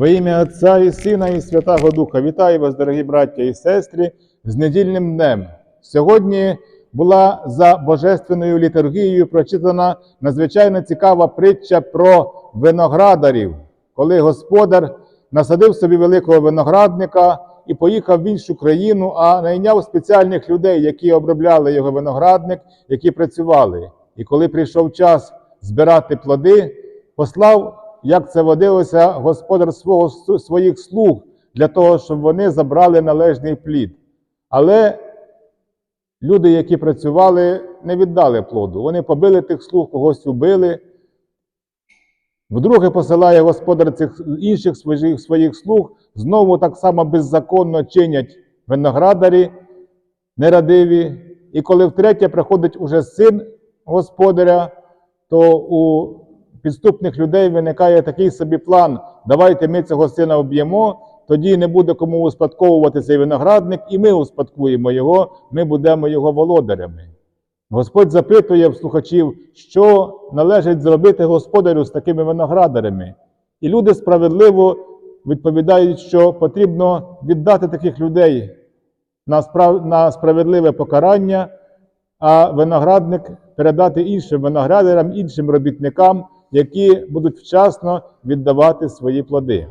Во ім'я Отця і Сина, і Святого Духа вітаю вас, дорогі браття і сестри, з недільним днем. Сьогодні була за божественною літургією прочитана надзвичайно цікава притча про виноградарів, коли господар насадив собі великого виноградника і поїхав в іншу країну, а найняв спеціальних людей, які обробляли його виноградник, які працювали. І коли прийшов час збирати плоди, послав, як це водилося, господар свого, своїх слуг для того, щоб вони забрали належний плід. Але люди, які працювали, не віддали плоду. Вони побили тих слуг, когось убили. Вдруге посилає господар цих інших своїх, своїх слуг, знову так само беззаконно чинять виноградарі нерадиві. І коли втретє приходить уже син господаря, то у підступних людей виникає такий собі план: давайте ми цього сина об'ємо, тоді не буде кому успадковувати цей виноградник, і ми успадкуємо його, ми будемо його володарями. Господь запитує в слухачів, що належить зробити господарю з такими виноградарями. І люди справедливо відповідають, що потрібно віддати таких людей на, справ... на справедливе покарання, а виноградник передати іншим виноградарям, іншим робітникам, які будуть вчасно віддавати свої плоди.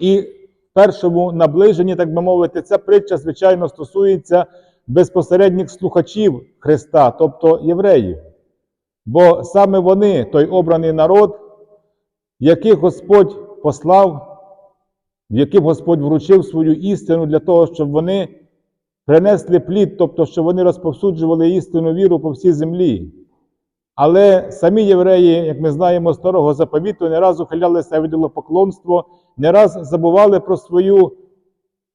І першому наближенні, так би мовити, ця притча, звичайно, стосується безпосередніх слухачів Христа, тобто євреїв. Бо саме вони, той обраний народ, яких Господь послав, яким Господь вручив свою істину для того, щоб вони принесли плід, тобто, щоб вони розповсюджували істинну віру по всій землі. Але самі євреї, як ми знаємо, старого заповіту, не раз ухилялися від поклонство, не раз забували про свою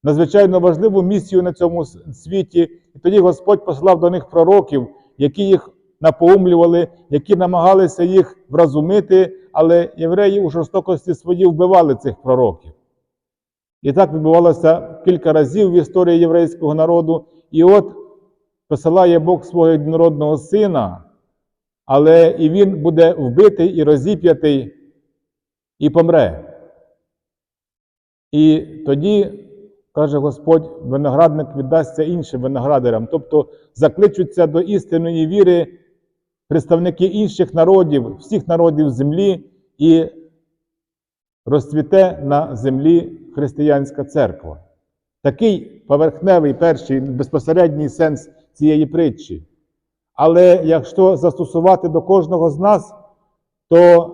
надзвичайно важливу місію на цьому світі. І тоді Господь послав до них пророків, які їх напоумлювали, які намагалися їх вразумити, але євреї у жорстокості свої вбивали цих пророків. І так відбувалося кілька разів в історії єврейського народу. І от посилає Бог свого єдинородного сина, але і він буде вбитий і розіп'ятий, і помре. І тоді, каже Господь, виноградник віддасться іншим виноградарям, тобто закличуться до істинної віри представники інших народів, всіх народів землі, і розцвіте на землі християнська церква. Такий поверхневий перший безпосередній сенс цієї притчі. Але якщо застосувати до кожного з нас, то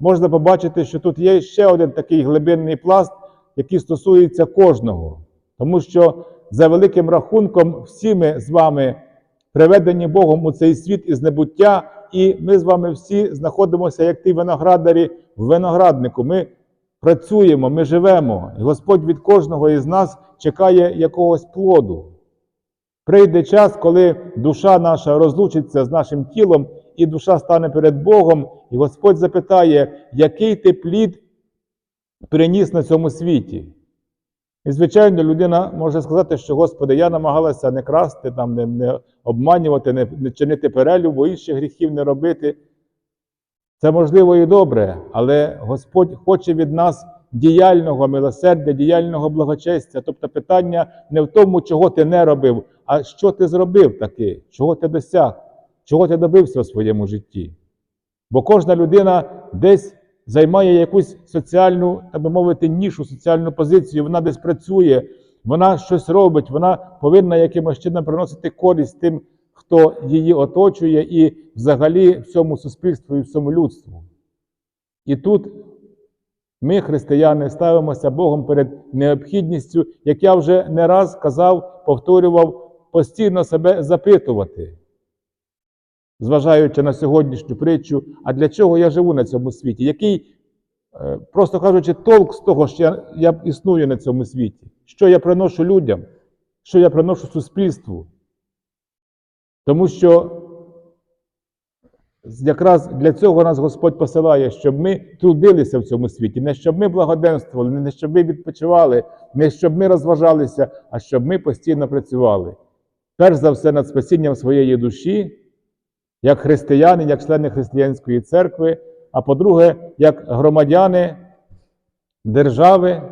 можна побачити, що тут є ще один такий глибинний пласт, який стосується кожного. Тому що за великим рахунком всі ми з вами приведені Богом у цей світ із небуття, і ми з вами всі знаходимося, як ті виноградарі в винограднику. Ми працюємо, ми живемо. І Господь від кожного із нас чекає якогось плоду. Прийде час, коли душа наша розлучиться з нашим тілом, і душа стане перед Богом, і Господь запитає, який ти плід приніс на цьому світі. І, звичайно, людина може сказати, що Господи, я намагалася не красти, там, не, не обманювати, не, не чинити перелюбу, інших гріхів не робити. Це можливо і добре, але Господь хоче від нас діяльного милосердя, діяльного благочестя. Тобто питання не в тому, чого ти не робив, а що ти зробив таки, чого ти досяг, чого ти добився в своєму житті. Бо кожна людина десь займає якусь соціальну, так би мовити, нішу, соціальну позицію, вона десь працює, вона щось робить, вона повинна якимось чином приносити користь тим, хто її оточує, і взагалі всьому суспільству і всьому людству. І тут ми, християни, ставимося Богом перед необхідністю, як я вже не раз казав, повторював, постійно себе запитувати, зважаючи на сьогоднішню притчу, а для чого я живу на цьому світі? Який, е, просто кажучи, толк з того, що я, я існую на цьому світі, що я приношу людям, що я приношу суспільству? Тому що якраз для цього нас Господь посилає, щоб ми трудилися в цьому світі, не щоб ми благоденствували, не щоб ми відпочивали, не щоб ми розважалися, а щоб ми постійно працювали. Перш за все над спасінням своєї душі, як християни, як члени християнської церкви, а по-друге, як громадяни держави,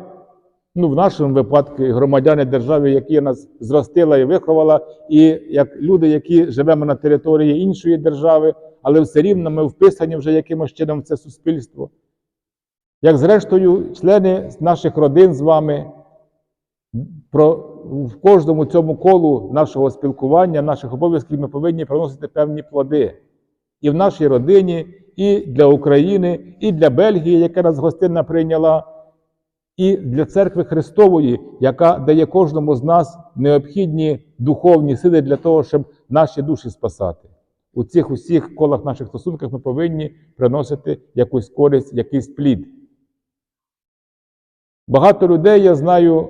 ну, в нашому випадку громадяни держави, які нас зростила і виховала, і як люди, які живемо на території іншої держави, але все рівно ми вписані вже якимось чином в це суспільство. Як зрештою, члени наших родин з вами, про, в кожному цьому колу нашого спілкування, наших обов'язків ми повинні приносити певні плоди. І в нашій родині, і для України, і для Бельгії, яка нас гостинно прийняла, і для церкви Христової, яка дає кожному з нас необхідні духовні сили для того, щоб наші душі спасати. У цих усіх колах наших стосунках ми повинні приносити якусь користь, якийсь плід. Багато людей, я знаю,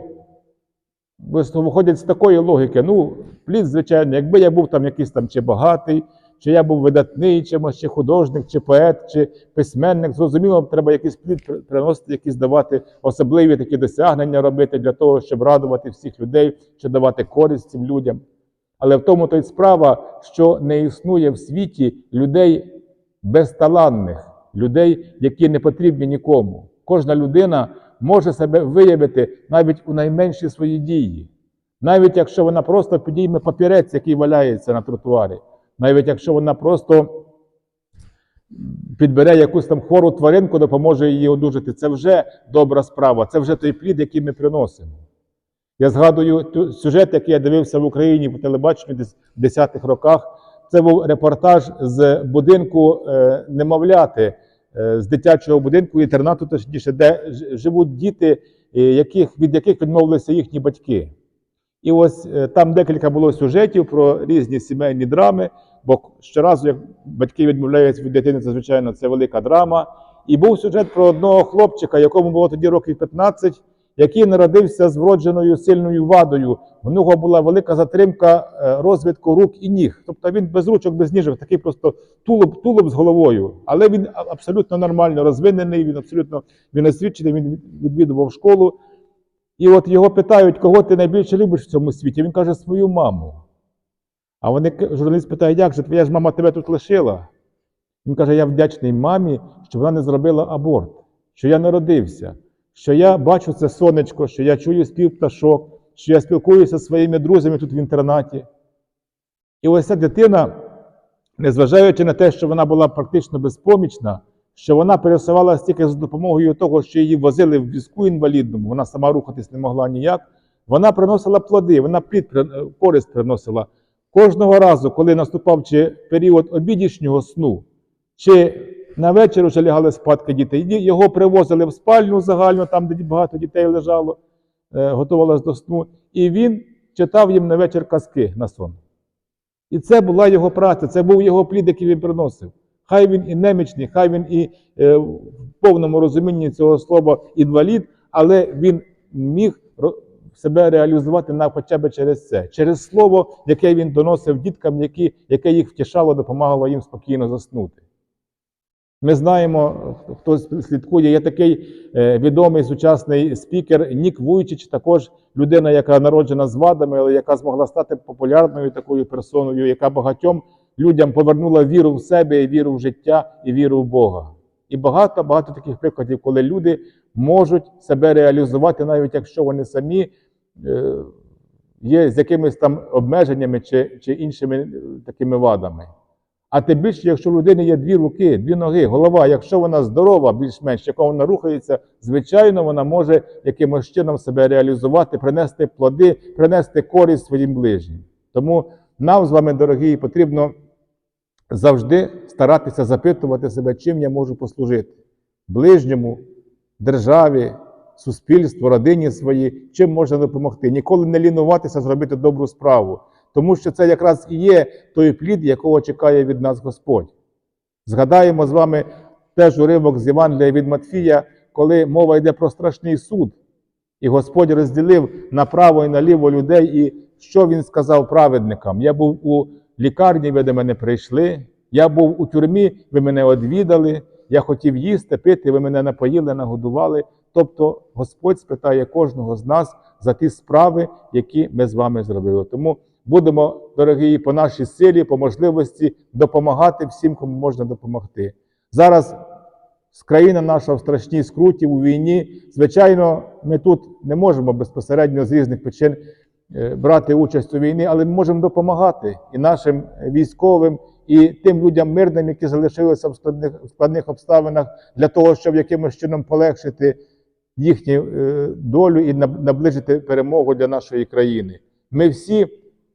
виходять з такої логіки. Ну, плід, звичайно, якби я був там якийсь там чи багатий, чи я був видатний, чимось, чи художник, чи поет, чи письменник, зрозуміло, треба якийсь плід приносити, якісь давати особливі такі досягнення робити для того, щоб радувати всіх людей, щоб давати користь цим людям. Але в тому то й справа, що не існує в світі людей безталанних, людей, які не потрібні нікому. Кожна людина може себе виявити навіть у найменші свої дії. Навіть якщо вона просто підійме папірець, який валяється на тротуарі, навіть якщо вона просто підбере якусь там хвору тваринку, допоможе її одужати, це вже добра справа, це вже той плід, який ми приносимо. Я згадую сюжет, який я дивився в Україні по телебаченню десь в 10-х роках. Це був репортаж з будинку е, немовляти, е, з дитячого будинку інтернату, точніше, де живуть діти, е, яких, від яких відмовилися їхні батьки. І ось е, там декілька було сюжетів про різні сімейні драми, бо щоразу, як батьки відмовляються від дитини, це звичайно це велика драма. І був сюжет про одного хлопчика, якому було тоді років 15, який народився з вродженою сильною вадою. В нього була велика затримка е, розвитку рук і ніг. Тобто він без ручок, без ніжок, такий просто тулуб, тулуб з головою. Але він абсолютно нормально розвинений, він абсолютно він освічений, він відвідував школу. І от його питають, кого ти найбільше любиш в цьому світі. Він каже свою маму. А вони журналіст питає, як же твоя ж мама тебе тут лишила? Він каже: я вдячний мамі, що вона не зробила аборт, що я народився, що я бачу це сонечко, що я чую спів пташок, що я спілкуюся зі своїми друзями тут в інтернаті. І ось ця дитина, незважаючи на те, що вона була практично безпомічна, що вона пересувалася тільки з допомогою того, що її возили в візку інвалідному, вона сама рухатись не могла ніяк, вона приносила плоди, вона плід, е, користь приносила. Кожного разу, коли наступав чи період обідішнього сну, чи на вечір вже лягали спадки діти, і його привозили в спальню загальну, там, де багато дітей лежало, е, готувалось до сну, і він читав їм на вечір казки на сон. І це була його праця, це був його плід, який він приносив. Хай він і немічний, хай він і е, в повному розумінні цього слова інвалід, але він міг себе реалізувати на хоча б через це, через слово, яке він доносив діткам, які, яке їх втішало, допомагало їм спокійно заснути. Ми знаємо, хто слідкує, є такий е, відомий сучасний спікер Нік Вуйчич, також людина, яка народжена з вадами, але яка змогла стати популярною такою персоною, яка багатьом людям повернула віру в себе, віру в життя і віру в Бога. І багато багато таких прикладів, коли люди можуть себе реалізувати, навіть якщо вони самі е, є з якимись там обмеженнями чи, чи іншими е, такими вадами. А тим більше, якщо в людини є дві руки, дві ноги, голова, якщо вона здорова, більш-менш, яка вона рухається, звичайно, вона може якимось чином себе реалізувати, принести плоди, принести користь своїм ближнім. Тому нам з вами, дорогі, потрібно завжди старатися запитувати себе, чим я можу послужити ближньому, державі, суспільству, родині своїй, чим можна допомогти. Ніколи не лінуватися зробити добру справу, тому що це якраз і є той плід, якого чекає від нас Господь. Згадаємо з вами теж уривок з Євангелія від Матфія, коли мова йде про страшний суд. І Господь розділив направо і наліво людей, і що він сказав праведникам? Я був у лікарні, ви до мене прийшли, я був у тюрмі, ви мене одвідали, я хотів їсти, пити, ви мене напоїли, нагодували. Тобто Господь спитає кожного з нас за ті справи, які ми з вами зробили. Тому будемо, дорогі, по нашій силі, по можливості допомагати всім, кому можна допомогти. Зараз країна наша в страшній скруті у війні. Звичайно, ми тут не можемо безпосередньо з різних причин е, брати участь у війні, але ми можемо допомагати і нашим військовим, і тим людям мирним, які залишилися в складних, в складних обставинах, для того, щоб якимось чином полегшити їхню е, долю і наближити перемогу для нашої країни. Ми всі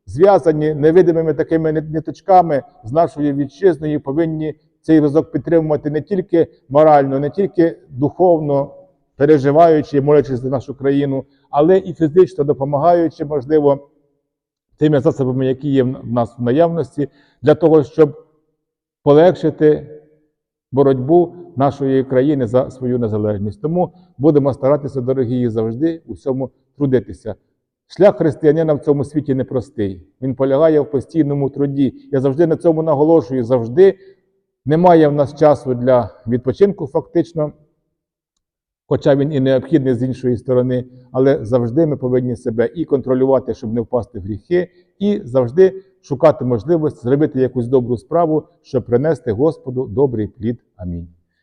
зв'язані невидимими такими ниточками з нашою вітчизною, повинні цей зв'язок підтримувати не тільки морально, не тільки духовно, переживаючи і молячись за нашу країну, але і фізично допомагаючи, можливо, тими засобами, які є в нас в наявності, для того, щоб полегшити боротьбу нашої країни за свою незалежність. Тому будемо старатися, дорогі, завжди у всьому трудитися. Шлях християнина в цьому світі непростий. Він полягає в постійному труді. Я завжди на цьому наголошую. Завжди немає в нас часу для відпочинку, фактично, хоча він і необхідний з іншої сторони, але завжди ми повинні себе і контролювати, щоб не впасти в гріхи, і завжди шукати можливість зробити якусь добру справу, щоб принести Господу добрий плід. Амінь.